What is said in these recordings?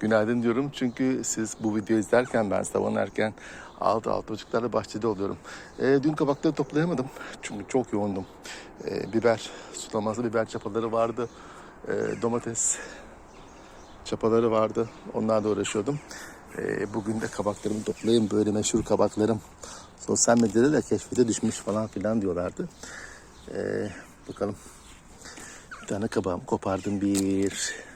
Günaydın diyorum çünkü siz bu videoyu izlerken ben sabah erken altı altı buçuklarda bahçede oluyorum. Ee, dün kabakları toplayamadım çünkü çok yoğundum. Ee, biber, sulaması biber çapaları vardı. Ee, domates çapaları vardı. Onlarla uğraşıyordum. Ee, bugün de kabaklarımı toplayayım. Böyle meşhur kabaklarım. Sosyal medyada da keşfete düşmüş falan filan diyorlardı. Ee, bakalım. Bir tane kabağımı kopardım bir.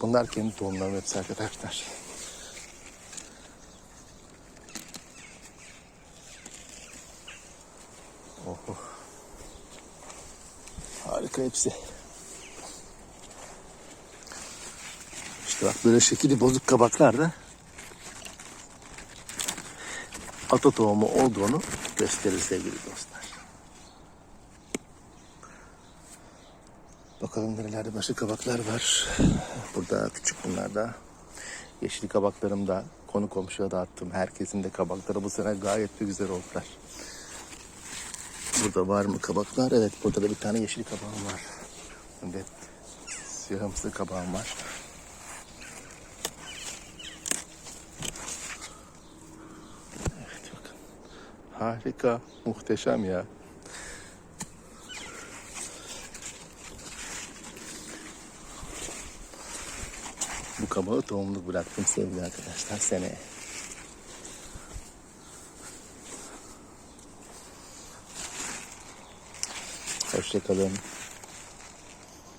Bunlar kendi tohumlarım hepsi arkadaşlar. Oho. Harika hepsi. İşte bak böyle şekili bozuk kabaklar da ata tohumu olduğunu gösterir sevgili dostlar. Bakalım nerelerde başka kabaklar var. Burada küçük bunlar da. Yeşil kabaklarım da konu komşuya dağıttım. Herkesin de kabakları bu sene gayet de güzel oldular. Burada var mı kabaklar? Evet burada da bir tane yeşil kabağım var. Evet. Siyahımsı kabağım var. Evet bakın. Harika. Muhteşem ya. Bu kabağı tohumluk bıraktım sevgili arkadaşlar seneye. Hoşçakalın.